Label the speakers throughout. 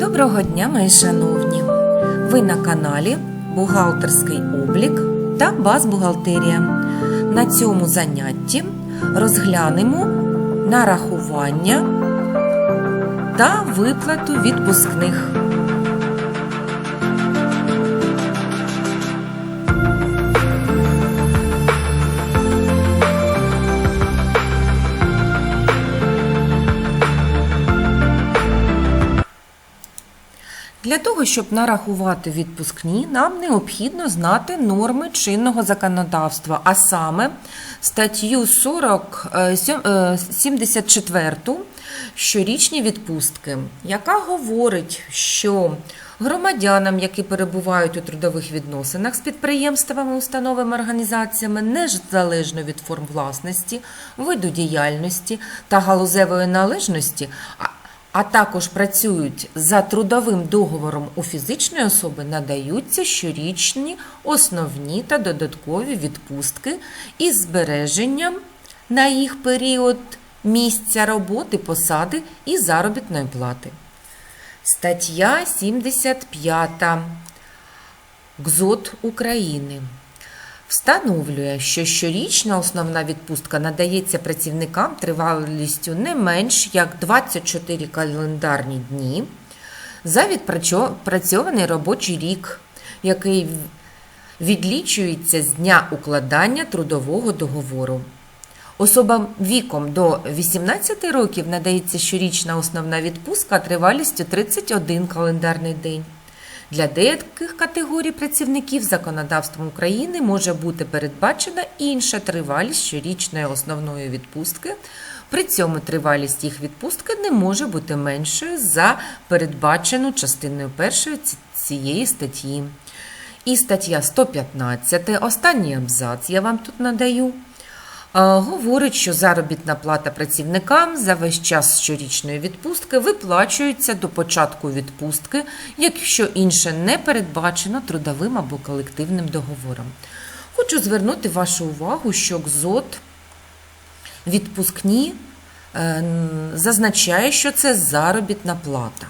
Speaker 1: Доброго дня, мої шановні! Ви на каналі Бухгалтерський облік та Базбухгалтерія. На цьому занятті розглянемо нарахування та виплату відпускних. Для того, щоб нарахувати відпускні, нам необхідно знати норми чинного законодавства, а саме статтю 40, е, сьом- е, 74 щорічні відпустки, яка говорить, що громадянам, які перебувають у трудових відносинах з підприємствами, установами, організаціями, незалежно від форм власності, виду діяльності та галузевої належності, а також працюють за трудовим договором у фізичної особи, надаються щорічні основні та додаткові відпустки із збереженням на їх період місця роботи, посади і заробітної плати. Стаття 75 ГЗОТ України встановлює, що щорічна основна відпустка надається працівникам тривалістю не менш як 24 календарні дні за відпрацьований робочий рік, який відлічується з дня укладання трудового договору. Особам віком до 18 років надається щорічна основна відпустка тривалістю 31 календарний день. Для деяких категорій працівників законодавством України може бути передбачена інша тривалість щорічної основної відпустки. При цьому тривалість їх відпустки не може бути меншою за передбачену частиною першої цієї статті. І стаття 115, останній абзац я вам тут надаю. Е, Говорить, що заробітна плата працівникам за весь час щорічної відпустки виплачується до початку відпустки, якщо інше не передбачено трудовим або колективним договором. Хочу звернути вашу увагу, що КЗОТ відпускні е, зазначає, що це заробітна плата.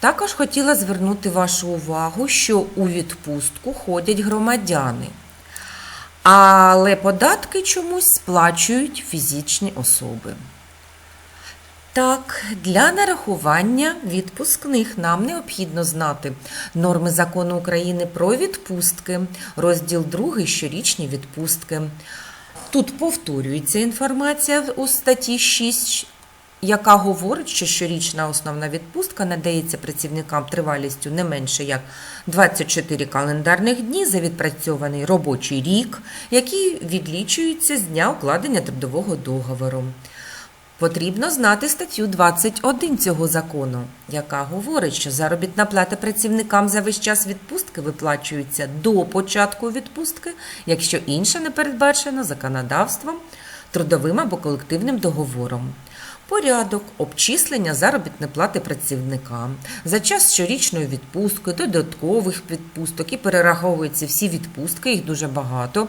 Speaker 1: Також хотіла звернути вашу увагу, що у відпустку ходять громадяни. Але податки чомусь сплачують фізичні особи. Так, для нарахування відпускних нам необхідно знати норми закону України про відпустки, розділ 2 щорічні відпустки. Тут повторюється інформація у статті 6, яка говорить, що щорічна основна відпустка надається працівникам тривалістю не менше як 24 календарних дні за відпрацьований робочий рік, який відлічується з дня укладення трудового договору. Потрібно знати статтю 21 цього закону, яка говорить, що заробітна плата працівникам за весь час відпустки виплачується до початку відпустки, якщо інше не передбачено законодавством, трудовим або колективним договором. Порядок обчислення заробітної плати працівникам за час щорічної відпустки, додаткових відпусток і перераховуються всі відпустки, їх дуже багато.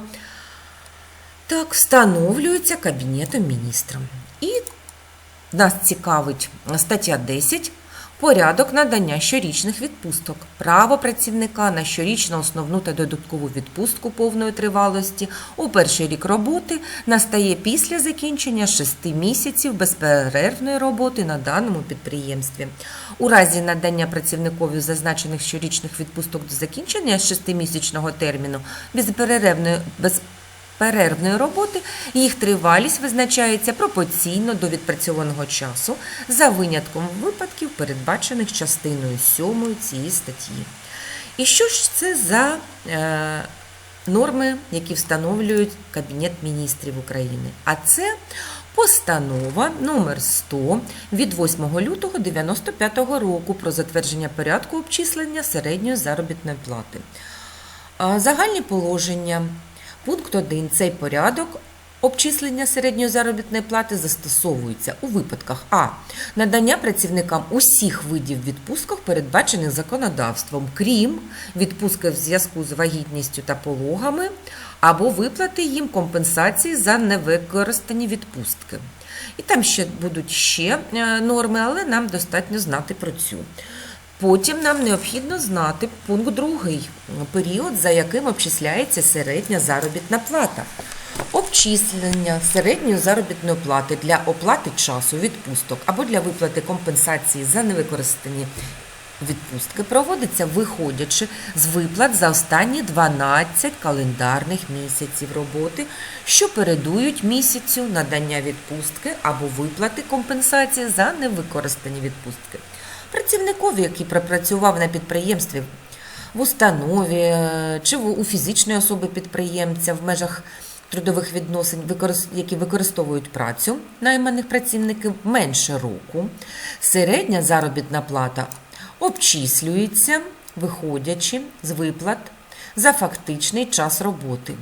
Speaker 1: Так, встановлюється Кабінетом міністра І нас цікавить стаття 10. Порядок надання щорічних відпусток. Право працівника на щорічну основну та додаткову відпустку повної тривалості у перший рік роботи настає після закінчення 6 місяців безперервної роботи на даному підприємстві. У разі надання працівникові зазначених щорічних відпусток до закінчення 6-місячного терміну безперервної без перервної роботи їх тривалість визначається пропорційно до відпрацьованого часу за винятком випадків, передбачених частиною 7 цієї статті. І що ж це за е, норми, які встановлюють Кабінет міністрів України? А це Постанова номер 100 від 8 лютого 1995 року про затвердження порядку обчислення середньої заробітної плати. Загальні положення. Пункт 1. Цей порядок обчислення середньої заробітної плати застосовується у випадках а. Надання працівникам усіх видів відпусток, передбачених законодавством, крім відпустки в зв'язку з вагітністю та пологами, або виплати їм компенсації за невикористані відпустки. І там ще будуть ще е, норми, але нам достатньо знати про цю. Потім нам необхідно знати пункт другий період, за яким обчисляється середня заробітна плата. Обчислення середньої заробітної плати для оплати часу відпусток або для виплати компенсації за невикористані відпустки проводиться виходячи з виплат за останні 12 календарних місяців роботи, що передують місяцю надання відпустки або виплати компенсації за невикористані відпустки. Працівникові, який пропрацював на підприємстві в установі е, чи у фізичної особи підприємця в межах трудових відносин, які використовують працю найманих працівників менше року, середня заробітна плата обчислюється, виходячи з виплат за фактичний час роботи.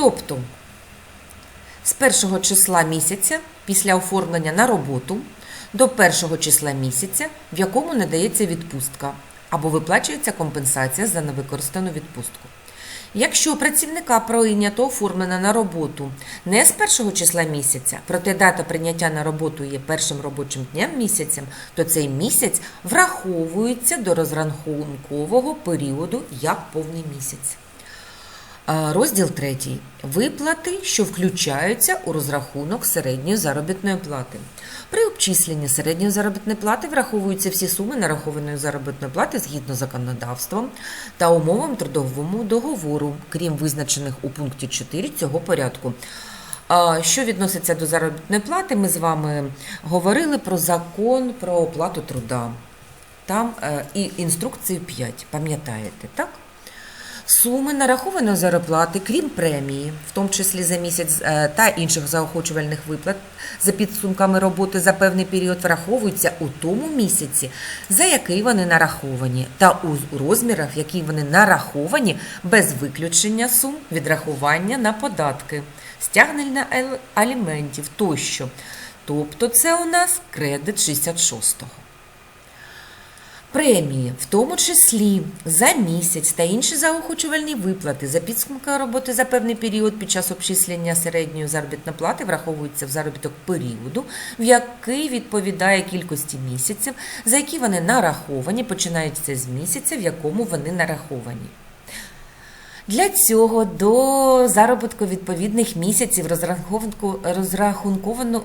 Speaker 1: Тобто з першого числа місяця після оформлення на роботу до першого числа місяця, в якому надається відпустка або виплачується компенсація за невикористану відпустку. Якщо працівника прийнято оформлено на роботу не з першого числа місяця, проте дата прийняття на роботу є першим робочим днем місяцем, то цей місяць враховується до розрахункового періоду як повний місяць. Розділ третій. Виплати, що включаються у розрахунок середньої заробітної плати. При обчисленні середньої заробітної плати враховуються всі суми нарахованої заробітної плати згідно законодавством та умовам трудовому договору, крім визначених у пункті 4 цього порядку. Що відноситься до заробітної плати, ми з вами говорили про закон про оплату труда. Там е, і інструкцію 5, пам'ятаєте, так? Суми нарахованої зарплати, крім премії, в тому числі за місяць е, та інших заохочувальних виплат за підсумками роботи за певний період, враховуються у тому місяці, за який вони нараховані, та у розмірах, які вони нараховані, без виключення сум відрахування на податки, стягнення аліментів тощо. Тобто це у нас кредит 66-го. Премії, в тому числі за місяць та інші заохочувальні виплати за підсумками роботи за певний період під час обчислення середньої заробітної плати враховуються в заробіток періоду, в який відповідає кількості місяців, за які вони нараховані, починаються з місяця, в якому вони нараховані. Для цього до заробітку відповідних місяців розрахунковано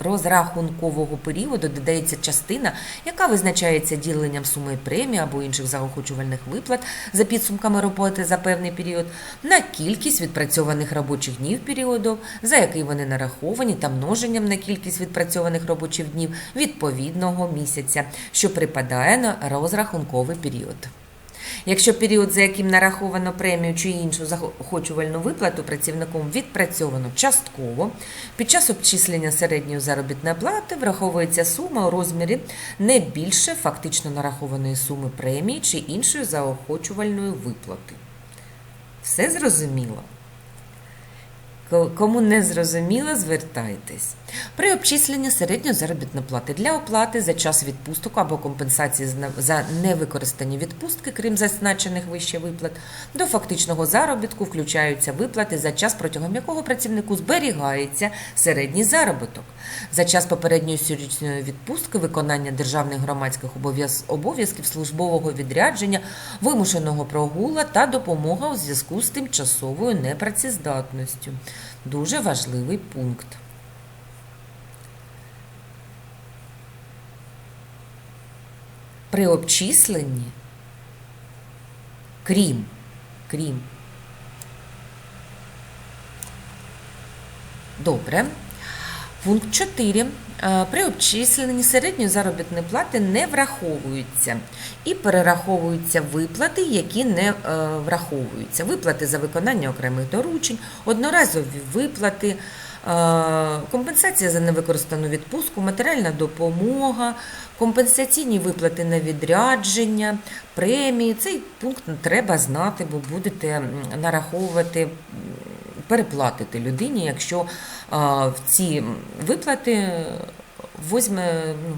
Speaker 1: розрахункового періоду додається частина, яка визначається діленням суми премії або інших заохочувальних виплат за підсумками роботи за певний період на кількість відпрацьованих робочих днів періоду, за який вони нараховані, та множенням на кількість відпрацьованих робочих днів відповідного місяця, що припадає на розрахунковий період. Якщо період, за яким нараховано премію чи іншу заохочувальну виплату працівником відпрацьовано частково, під час обчислення середньої заробітної плати враховується сума у розмірі не більше фактично нарахованої суми премії чи іншої заохочувальної виплати. Все зрозуміло? Ко- Кому не зрозуміло, звертайтесь. При обчисленні середньої заробітної плати для оплати за час відпусток або компенсації за невикористані відпустки, крім зазначених вище виплат, до фактичного заробітку включаються виплати за час, протягом якого працівнику зберігається середній заробіток. За час попередньої щорічної відпустки виконання державних громадських обов'яз- обов'язків службового відрядження, вимушеного прогула та допомога у зв'язку з тимчасовою непрацездатністю. Дуже важливий пункт. При обчисленні, крім, крім. Добре. Пункт 4. Е, При обчисленні середньої заробітної плати не враховуються і перераховуються виплати, які не е, враховуються. Виплати за виконання окремих доручень, одноразові виплати, е, компенсація за невикористану відпустку, матеріальна допомога, компенсаційні виплати на відрядження, премії. Цей пункт треба знати, бо будете нараховувати переплатити людині, якщо в ці виплати возьме, ну,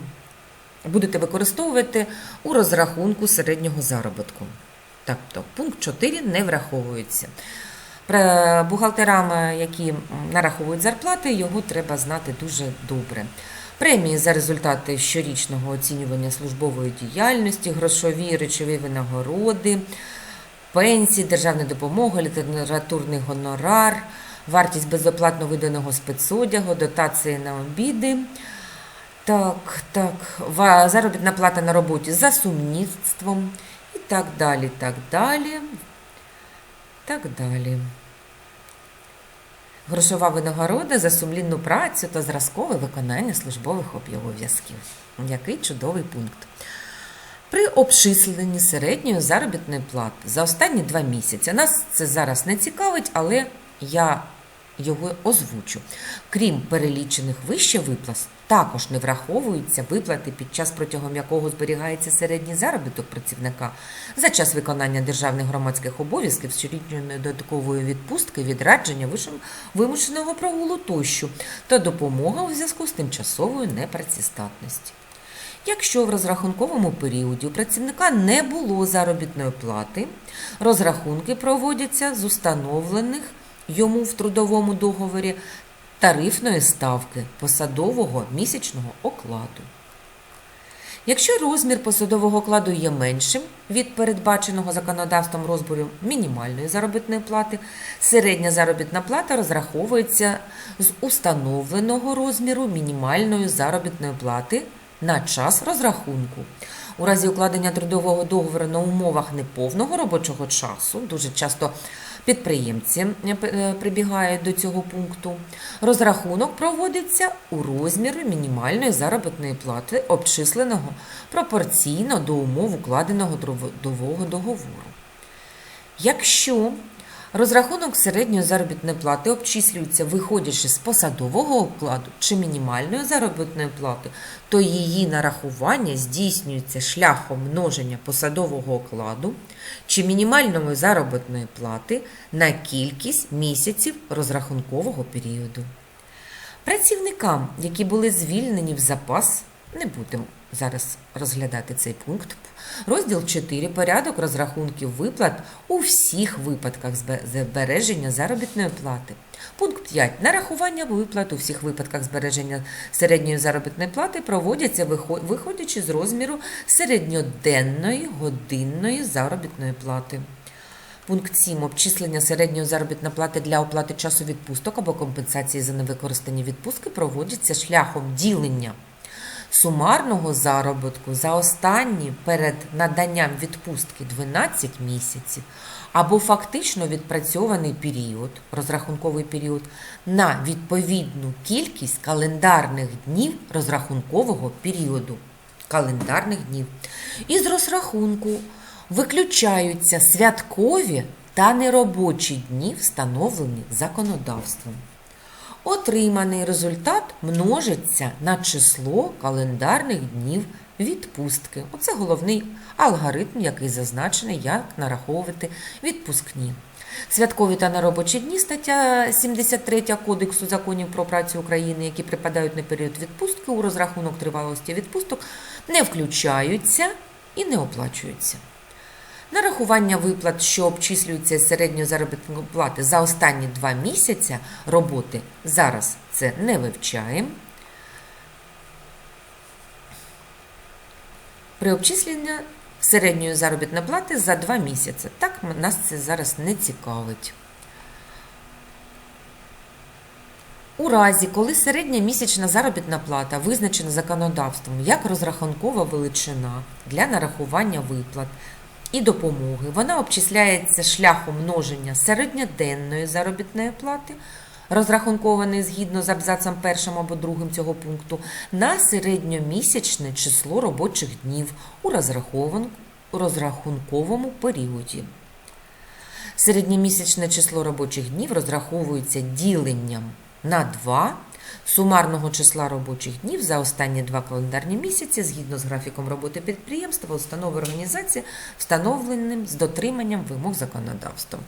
Speaker 1: будете використовувати у розрахунку середнього заробітку. Тобто пункт 4 не враховується. Бухгалтерам, е, які нараховують зарплати, його треба знати дуже добре. Премії за результати щорічного оцінювання службової діяльності, грошові речові винагороди, пенсії, державна допомога, літературний гонорар, вартість безоплатно виданого спецодягу, дотації на обіди. Так, так, заробітна плата на роботі за сумнівством і так далі, так далі, так далі. Грошова винагорода за сумлінну працю та зразкове виконання службових обов'язків. Який чудовий пункт. При обчисленні середньої заробітної плати за останні два місяці. Нас це зараз не цікавить, але я його озвучу. Крім перелічених вище виплат, також не враховуються виплати, під час протягом якого зберігається середній заробіток працівника за час виконання державних громадських обов'язків, щорічної додаткової відпустки, відрадження вимушеного прогулу тощо та допомога у зв'язку з тимчасовою непрацездатністю. Якщо в розрахунковому періоді у працівника не було заробітної плати, розрахунки проводяться з установлених йому в трудовому договорі тарифної ставки посадового місячного окладу. Якщо розмір посадового окладу є меншим від передбаченого законодавством розбору мінімальної заробітної плати, середня заробітна плата розраховується з установленого розміру мінімальної заробітної плати на час розрахунку. У разі укладення трудового договору на умовах неповного робочого часу, дуже часто підприємці е, е, прибігають до цього пункту, розрахунок проводиться у розмірі мінімальної заробітної плати, обчисленого пропорційно до умов укладеного трудового договору. Якщо розрахунок середньої заробітної плати обчислюється виходячи з посадового окладу чи мінімальної заробітної плати, то її нарахування здійснюється шляхом множення посадового окладу чи мінімальної заробітної плати на кількість місяців розрахункового періоду. Працівникам, які були звільнені в запас, не будемо зараз розглядати цей пункт. Розділ 4. Порядок розрахунків виплат у всіх випадках збереження заробітної плати. Пункт 5. Нарахування виплат у всіх випадках збереження середньої заробітної плати проводяться виходячи з розміру середньоденної годинної заробітної плати. Пункт 7. Обчислення середньої заробітної плати для оплати часу відпусток або компенсації за невикористані відпустки проводяться шляхом ділення сумарного заробітку за останні перед наданням відпустки 12 місяців або фактично відпрацьований період, розрахунковий період, на відповідну кількість календарних днів розрахункового періоду. Календарних днів. Із розрахунку виключаються святкові та неробочі дні, встановлені законодавством. Отриманий результат множиться на число календарних днів відпустки. Оце головний алгоритм, який зазначений, як нараховувати відпускні. Святкові та неробочі дні стаття 73 Кодексу законів про працю України, які припадають на період відпустки у розрахунок тривалості відпусток, не включаються і не оплачуються. Нарахування виплат, що обчислюються з середньої заробітної плати за останні два місяці роботи, зараз це не вивчаємо. При обчисленні середньої заробітної плати за два місяці. Так нас це зараз не цікавить. У разі, коли середня місячна заробітна плата визначена законодавством як розрахункова величина для нарахування виплат і допомоги, вона обчисляється шляхом множення середньоденної заробітної плати, розрахункованої згідно з абзацом першим або другим цього пункту, на середньомісячне число робочих днів у розрахунковому періоді. Середньомісячне число робочих днів розраховується діленням на 2 сумарного числа робочих днів за останні два календарні місяці згідно з графіком роботи підприємства, установи організації, встановленим з дотриманням вимог законодавства.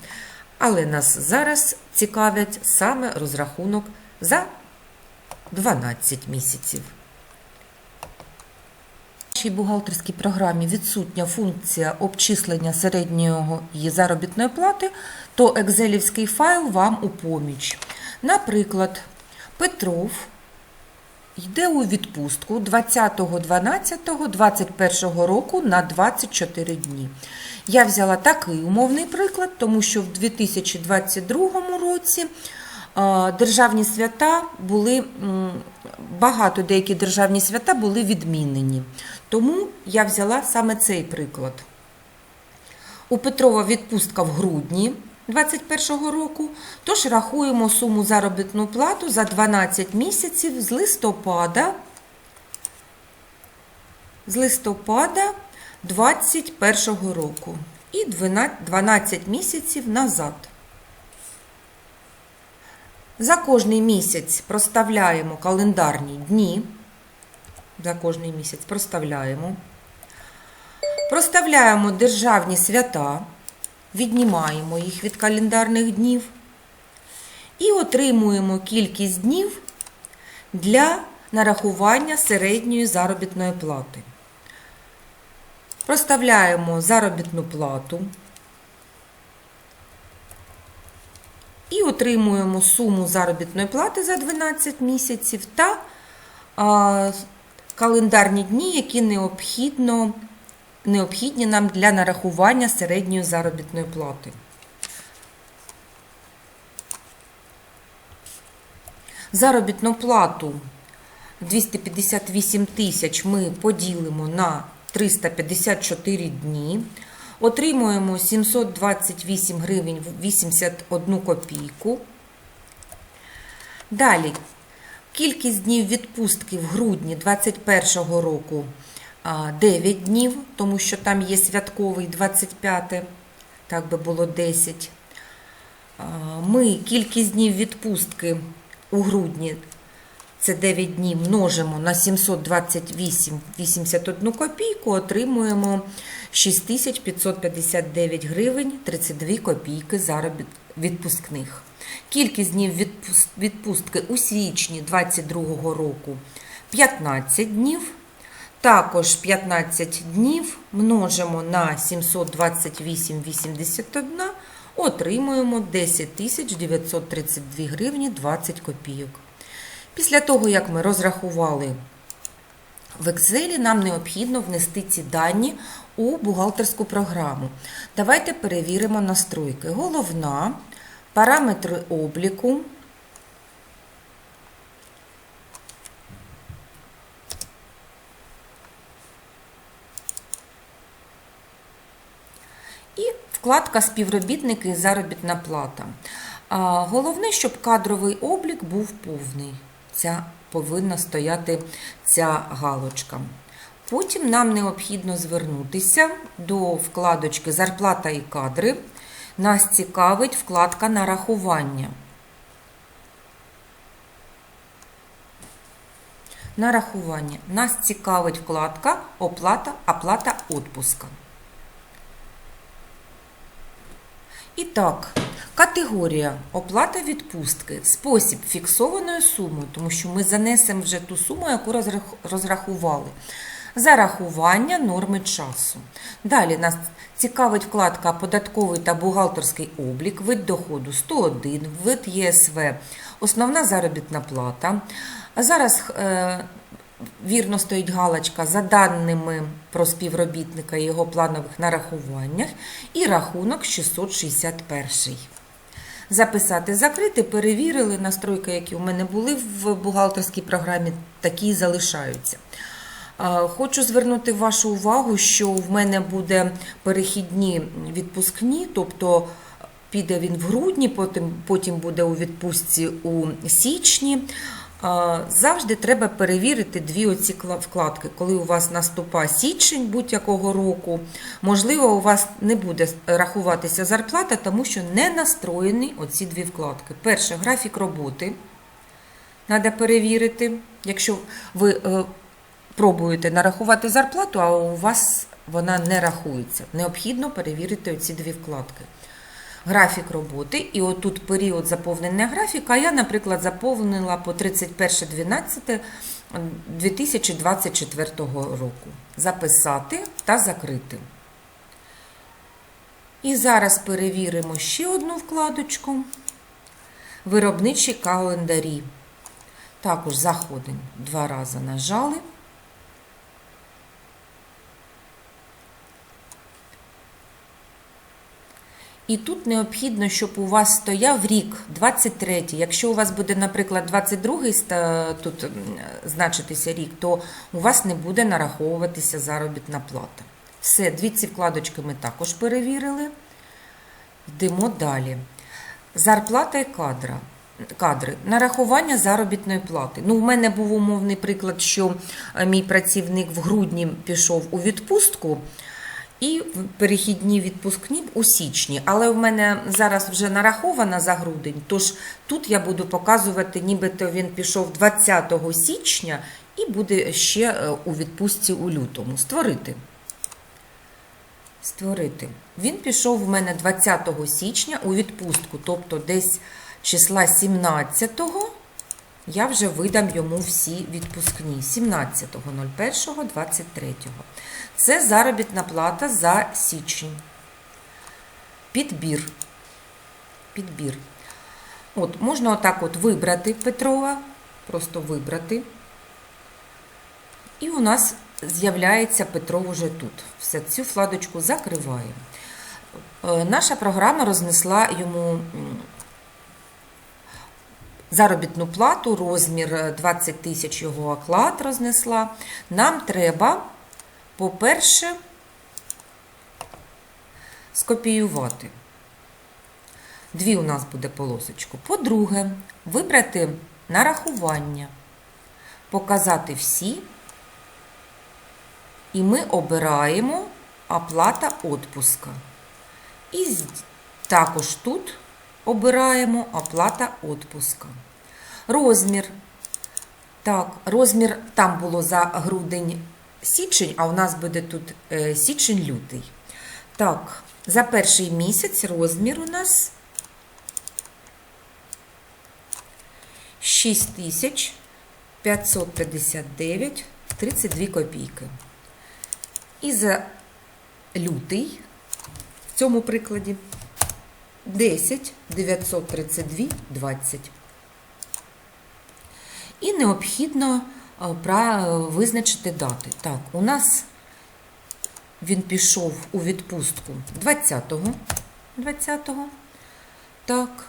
Speaker 1: Але нас зараз цікавить саме розрахунок за 12 місяців. вашій бухгалтерській програмі відсутня функція обчислення середнього її заробітної плати, то екзелівський файл вам у поміч. Наприклад, Петров йде у відпустку 20.12.21 року на 24 дні. Я взяла такий умовний приклад, тому що в 2022 році державні свята були багато деякі державні свята були відмінені. Тому я взяла саме цей приклад. У Петрова відпустка в грудні 2021 року, тож рахуємо суму заробітну плату за 12 місяців з листопада з листопада 2021 року і 12 12 місяців назад. За кожний місяць проставляємо календарні дні. За кожний місяць проставляємо. Проставляємо державні свята, віднімаємо їх від календарних днів і отримуємо кількість днів для нарахування середньої заробітної плати. Проставляємо заробітну плату і отримуємо суму заробітної плати за 12 місяців та а, календарні дні, які необхідно, необхідні нам для нарахування середньої заробітної плати. Заробітну плату 258 тисяч ми поділимо на 354 дні. Отримуємо 728 гривень 81 копійку. Далі, кількість днів відпустки в грудні 2021 року 9 днів, тому що там є святковий 25, так би було 10. Ми кількість днів відпустки у грудні це 9 днів множимо на 728,81 копійку, отримуємо 6559 гривень 32 копійки заробіт відпускних. Кількість днів відпустки у січні 2022 року 15 днів. Також 15 днів множимо на 728,81, отримуємо 10 932 гривні 20 копійок. Після того, як ми розрахували в Excel, нам необхідно внести ці дані у бухгалтерську програму. Давайте перевіримо настройки. Головна, параметри обліку. І вкладка співробітники і заробітна плата. Головне, щоб кадровий облік був повний. Ця повинна стояти ця галочка. Потім нам необхідно звернутися до вкладочки Зарплата і кадри. Нас цікавить вкладка Нарахування. Нарахування. Нас цікавить вкладка Оплата, оплата отпуска. І так, категорія оплата відпустки, спосіб фіксованої суми, тому що ми занесемо вже ту суму, яку розрах- розрахували. Зарахування норми часу. Далі нас цікавить вкладка Податковий та бухгалтерський облік, вид доходу 101, вид ЄСВ, основна заробітна плата. Зараз е, вірно стоїть галочка за даними про співробітника і його планових нарахуваннях і рахунок 661. Записати, закрити, перевірили настройки, які у мене були в бухгалтерській програмі, такі і залишаються. Хочу звернути вашу увагу, що в мене буде перехідні відпускні, тобто піде він в грудні, потім, потім буде у відпустці у січні. Завжди треба перевірити дві оці вкладки. Коли у вас наступає січень будь-якого року, можливо, у вас не буде рахуватися зарплата, тому що не настроєні оці дві вкладки. Перше графік роботи. Треба перевірити, якщо ви е, пробуєте нарахувати зарплату, а у вас вона не рахується. Необхідно перевірити оці дві вкладки. Графік роботи, і отут період заповнення графіка. Я, наприклад, заповнила по 31.12 2024 року. Записати та закрити. І зараз перевіримо ще одну вкладочку. Виробничі календарі. Також заходимо два рази нажали. І тут необхідно, щоб у вас стояв рік 23. Якщо у вас буде, наприклад, 22 ста- тут значитися рік, то у вас не буде нараховуватися заробітна плата. Все, дві ці вкладочки ми також перевірили. Йдемо далі. Зарплата і кадра. Кадри. Нарахування заробітної плати. Ну, в мене був умовний приклад, що е, мій працівник в грудні пішов у відпустку, і перехідні відпускні у січні. Але в мене зараз вже нарахована за грудень, тож тут я буду показувати, нібито він пішов 20 січня і буде ще е, у відпустці у лютому. Створити. Створити. Він пішов в мене 20 січня у відпустку, тобто десь числа 17-го я вже видам йому всі відпускні. 17.01.23. Це заробітна плата за січень. Підбір. Підбір. От, можна отак от вибрати Петрова, просто вибрати. І у нас з'являється Петров уже тут. Все, цю вкладочку закриваємо. Е, Наша програма рознесла йому заробітну плату, розмір е, 20 тисяч його оклад рознесла. Нам треба, по-перше, скопіювати. Дві у нас буде полосочку. По-друге, вибрати нарахування, показати всі. І ми обираємо оплата відпуска. І також тут обираємо оплата відпуска. Розмір. Так, розмір там було за грудень січень, а у нас буде тут е, січень-лютий. Так, за перший місяць розмір у нас 6559 32 копійки. І за лютий в цьому прикладі 10 932 20. І необхідно визначити дати. Так, у нас він пішов у відпустку 20-го. 20-го. Так,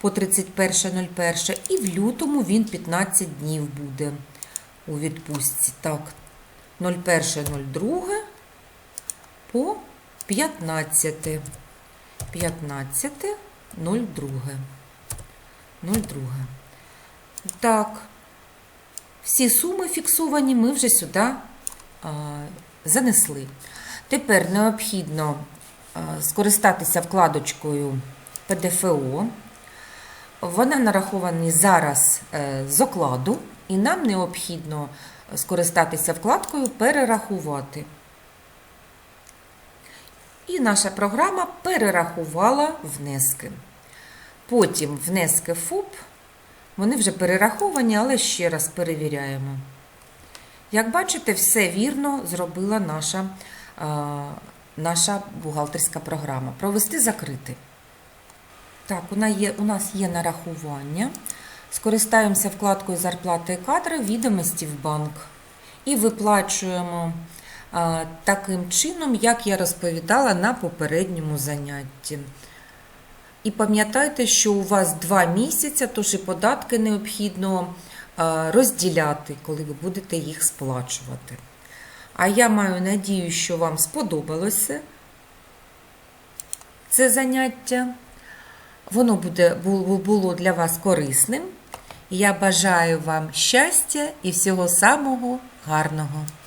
Speaker 1: по 31.01. І в лютому він 15 днів буде у відпустці. Так, 01.02 по 15. 15.02. 02. Так. Всі суми фіксовані ми вже сюди занесли. Тепер необхідно скористатися вкладочкою ПДФО. Вона нарахована зараз е, з окладу, і нам необхідно скористатися вкладкою Перерахувати. І наша програма перерахувала внески. Потім внески ФОП, вони вже перераховані, але ще раз перевіряємо. Як бачите, все вірно зробила наша, а, наша бухгалтерська програма. Провести закрити. Так, у нас є, нарахування. Скористаємося вкладкою зарплати і кадри, відомості в банк. І виплачуємо а, таким чином, як я розповідала на попередньому занятті. І пам'ятайте, що у вас два місяці, тож і податки необхідно розділяти, коли ви будете їх сплачувати. А я маю надію, що вам сподобалося це заняття. Воно буде, було для вас корисним. Я бажаю вам щастя і всього самого гарного.